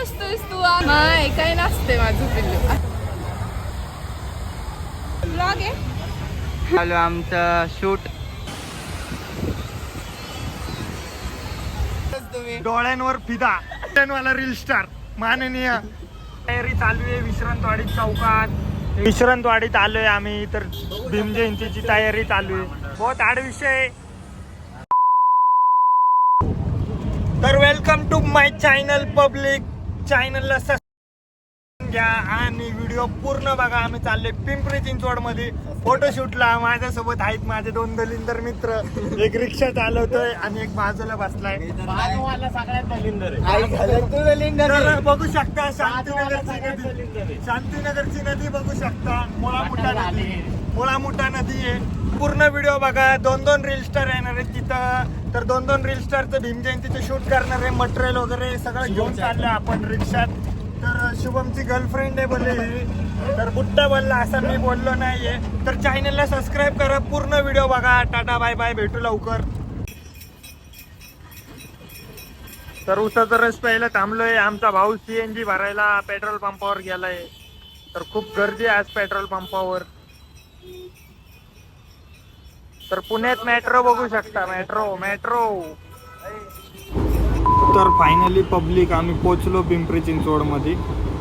हसतोयस तू नाही काही माझं पिल्लू ब्लॉग आहे चालू आमचं शूट डोळ्यांवर फिदा. वाला रील स्टार माननीय. तयारी चालू आहे विश्रांतवाडी चौकात. विश्रांतवाडीत आलोय आम्ही तर भीम जयंतीची तयारी चालू आहे. बहुत आड विषय तर welcome to my channel public चॅनलला घ्या आणि व्हिडिओ पूर्ण बघा. आम्ही चाललोय पिंपरी चिंचवडमध्ये फोटोशूटला माझ्यासोबत आहेत माझे दोन दलिंदर मित्र. एक रिक्षा चालवतोय आणि एक बाजूला बसलाय. तर बघू शकता शांतीनगरची नदी. शांतीनगरची नदी बघू शकता. मुळा मोठा नदी. मुळा मोठा नदी आहे. पूर्ण व्हिडिओ बघा. दोन दोन रील स्टार येणार आहेत तिथं. तर दोन दोन रील स्टारचं भीम जयंतीचं शूट करणार आहे मटेरियल वगैरे सगळं घेऊन चाललं आपण रिक्षात. तर शुभमची गर्लफ्रेंड आहे बोलले. तर बुट्टा बोलला असं मी बोललो नाहीये. तर चॅनलला सबस्क्राईब करा. पूर्ण व्हिडिओ बघा. टाटा बाय बाय भेटू लवकर. तर उसाचा रस प्यायला थांबलोय. आमचा भाऊ सीएनजी भरायला पेट्रोल पंपावर गेलाय. तर खूप गर्दी आहे आज पेट्रोल पंपावर तर पुण्यात मेट्रो बघू शकता मेट्रो मेट्रो तर फायनली पब्लिक आम्ही पोचलो पिंपरी चिंचवडमध्ये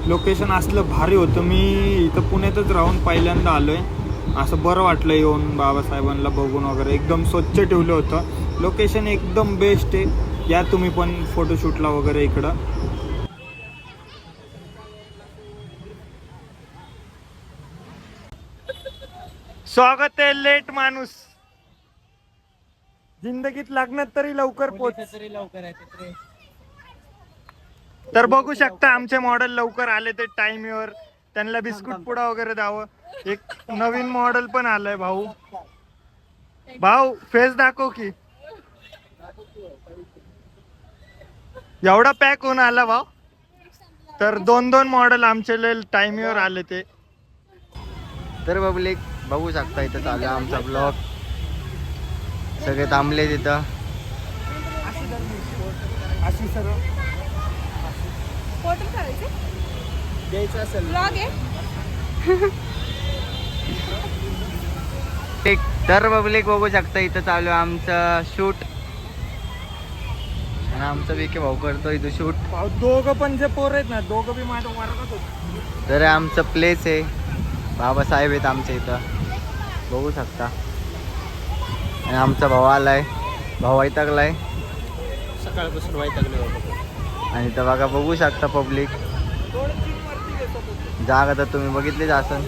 लोकेशन असलं भारी होतं. मी इथं पुण्यातच राहून पहिल्यांदा आलोय. असं बरं वाटलं येऊन बाबासाहेबांना बघून वगैरे. एकदम स्वच्छ ठेवलं होतं. लोकेशन एकदम बेस्ट आहे. या तुम्ही पण फोटोशूटला वगैरे इकडं. स्वागत आहे लेट माणूस. जिंदगीत लागण्यात तरी लवकर पोच. तर बघू शकता आमचे मॉडेल लवकर आले ते टाइमवर त्यांना बिस्कुट पुडा वगैरे द्यावं. एक नवीन मॉडेल पण आलंय भाऊ. भाऊ फेस दाखव की. एवढा पॅक होऊन आला भाऊ. तर दोन दोन मॉडेल आमचे टाइमवर आले ते. तर पब्लिक बघू शकता इथं चालू आहे आमचा ब्लॉग सगळे थांबले तिथं. अशी सर्व. फोटो काढायचे द्यायचं असेल. ब्लॉग आहे? ठीक तर पब्लिक बघू शकता इथं चालू आहे आमचं शूट आणि आमचं विके भाऊ करतो इथं शूट दोघं पण जे पोर आहेत ना दोघं बी माझ्या वर्गात होते. तर आमचं प्लेस आहे. बाबासाहेब आहेत आमच्या इथं. बघू शकता. आणि आमचा भाऊ आलाय. भाऊ वैतागलाय. सकाळपासून वैतागले आणि इथं बघा बघू शकता पब्लिक जागा तर तुम्ही बघितलीच असन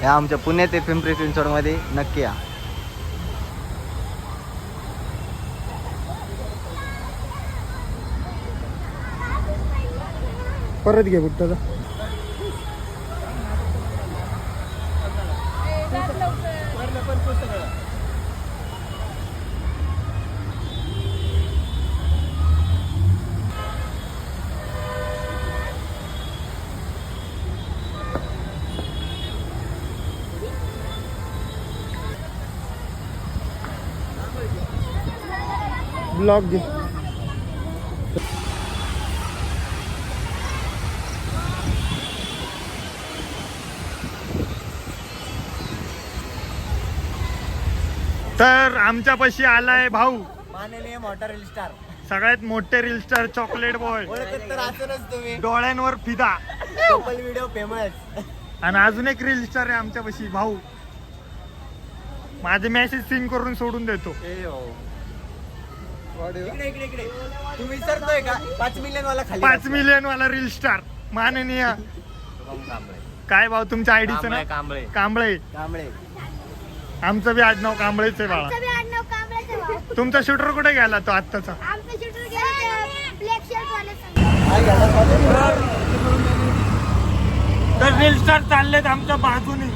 हे आमच्या पुण्यात आहे पिंपरी चिंचवडमध्ये. नक्की या. परत घे बुट्टाचा ब्लॉग घे तर आमच्यापाशी आलाय भाऊ. माननीय मोटर स्टार. सगळ्यात मोठे रील स्टार चॉकलेट बॉय ओळखत तर असूनच तुम्ही. डोळ्यांवर फिदा. कपल व्हिडिओ फेमस आणि अजून एक रील स्टार आहे आमच्यापाशी भाऊ. माझे मेसेज सीन करून सोडून देतो. इकडे इकडे इकडे. तू विसरतोय का? पाच मिलियन वाला खाली पाच मिलियन वाला रील स्टार माननीय. काय भाऊ तुमच्या आयडीचं ना कांबळे. कांबळे. कांबळे. आमचं बी आडनाव कांबळेच आहे बाळा. तुमचा शूटर कुठे गेला तो आत्ताचा. तर रील स्टार चाललेत आमच्या बाजूने.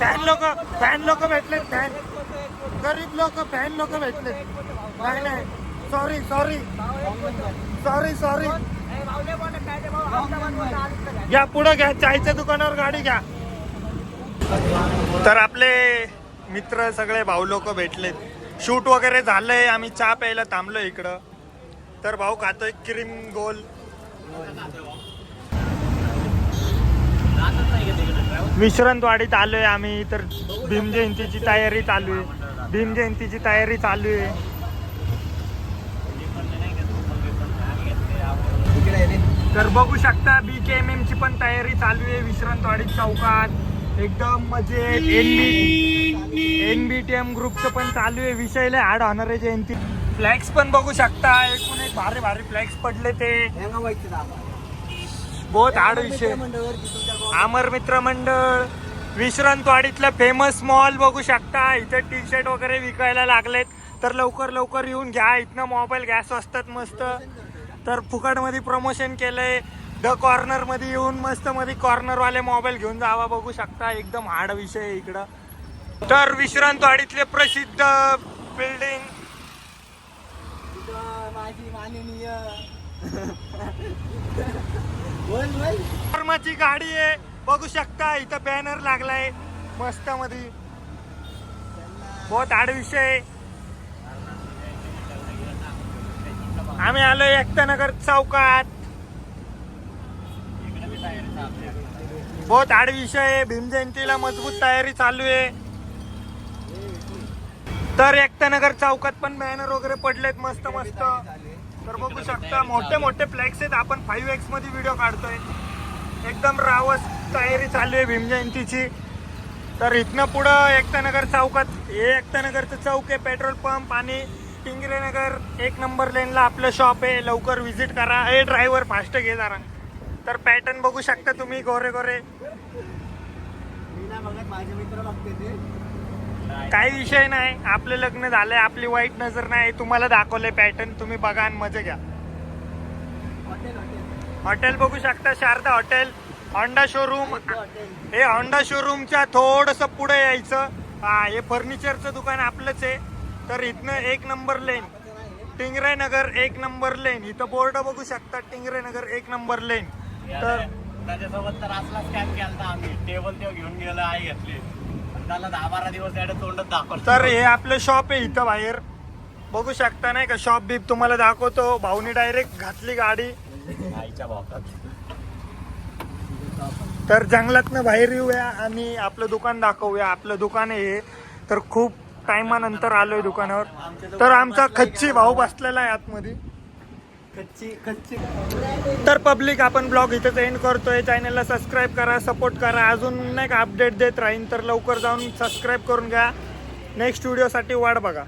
फॅन लोक फॅन लोक भेटलेत फॅन गरीब लोक फॅन लोक भेटलेत. नाही नाही. सॉरी सॉरी सॉरी सॉरी घ्या पुढं घ्या चायच्या दुकानावर गाडी घ्या. तर आपले मित्र सगळे भाऊ लोक भेटलेत. शूट वगैरे झालंय आम्ही चहा प्यायला थांबलो इकडं. तर भाऊ खातोय क्रीम गोल. विश्रांतवाडीत आलो आहे आम्ही तर भीम जयंतीची तयारी चालू आहे. भीम जयंतीची तयारी चालू आहे. तर बघू शकता बी के एम एम ची पण तयारी चालू आहे विश्रांतवाडी चौकात. एकदम मजेत. टी एनबीटीएम ग्रुपचं पण चालू आहे. विषयला हाड होणार आहे जयंती. फ्लॅक्स पण बघू शकता. एकूण एक भारी भारी फ्लॅक्स पडले ते. बहुत आडविषय विषय. अमर मित्र मंडळ. विश्रांतवाडीतलं फेमस मॉल बघू शकता. इथे टी शर्ट वगैरे विकायला लागलेत. तर लवकर लवकर येऊन घ्या. इथनं मोबाईल घ्या. स्वस्तात मस्त. तर फुकटमध्ये प्रमोशन केलंय. द कॉर्नरमध्ये येऊन मस्त मध्ये कॉर्नरवाले मोबाईल घेऊन जावा बघू शकता. एकदम हार्ड विषय इकडं. तर विश्रांतवाडीतले प्रसिद्ध बिल्डिंग माझी माननीय फार्माची गाडी आहे. बघू शकता इथं बॅनर लागलाय. मस्त मध्ये बहुत आड विषय आहे. आम्ही आलोय एकतानगर चौकात. बहुत आड विषय आहे. भीम जयंतीला मजबूत तयारी चालू आहे. तर एकतानगर चौकात पण बॅनर वगैरे पडलेत. मस्त मस्त. तर बघू शकता मोठे मोठे फ्लॅक्स आहेत. आपण फाईव्ह एक्समध्ये व्हिडिओ काढतोय. एकदम रावस तयारी चालू आहे भीम जयंतीची. तर इथनं पुढं एकतानगर चौकात हे एकतानगरचं चौक आहे. पेट्रोल पंप आणि टिंगरेनगर एक नंबर लेनला आपलं शॉप आहे. लवकर व्हिजिट करा. हे ड्रायव्हर फास्ट घे जरा. तर पॅटर्न बघू शकता तुम्ही गोरे गोरे मी ना बघत माझे मित्र बघते ते. काही विषय नाही. आपलं लग्न झालंय आपली वाईट नजर नाही. तुम्हाला दाखवलंय पॅटर्न तुम्ही बघा आणि मजा घ्या. हॉटेल बघू शकता. शारदा हॉटेल होंडा शोरूम हे होंडा शोरूमच्या थोडस पुढे यायचं. हा हे फर्निचरचं दुकान आपलंच आहे. तर इथनं एक नंबर लेन टिंगरे नगर एक नंबर लेन इथं बोर्ड बघू शकता. टिंगरे नगर एक नंबर लेन तर त्याच्यासोबत तर असला स्कॅम केला आम्ही. टेबल तेव्हा घेऊन गेलो आई घेतली. त्याला दहा बारा दिवस त्याच्या तोंडात दाखवलं. तर हे आपलं शॉप आहे इथं बाहेर. बघू शकता नाही का शॉप बीप तुम्हाला दाखवतो. भाऊनी डायरेक्ट घातली गाडी. आईच्या बापात. तर जंगलातनं बाहेर येऊया आणि आपलं दुकान दाखवूया. आपलं दुकान आहे हे. तर खूप टायमानंतर आलोय दुकानावर. तर आमचा खच्ची भाऊ बसलेला आहे आतमध्ये. तर पब्लिक आपण ब्लॉग इथेच एंड करतोय. चॅनलला सबस्क्राईब करा सपोर्ट करा. अजून नाही का अपडेट देत राहीन तर लवकर जाऊन सबस्क्राईब करून घ्या. नेक्स्ट व्हिडिओसाठी वाट बघा.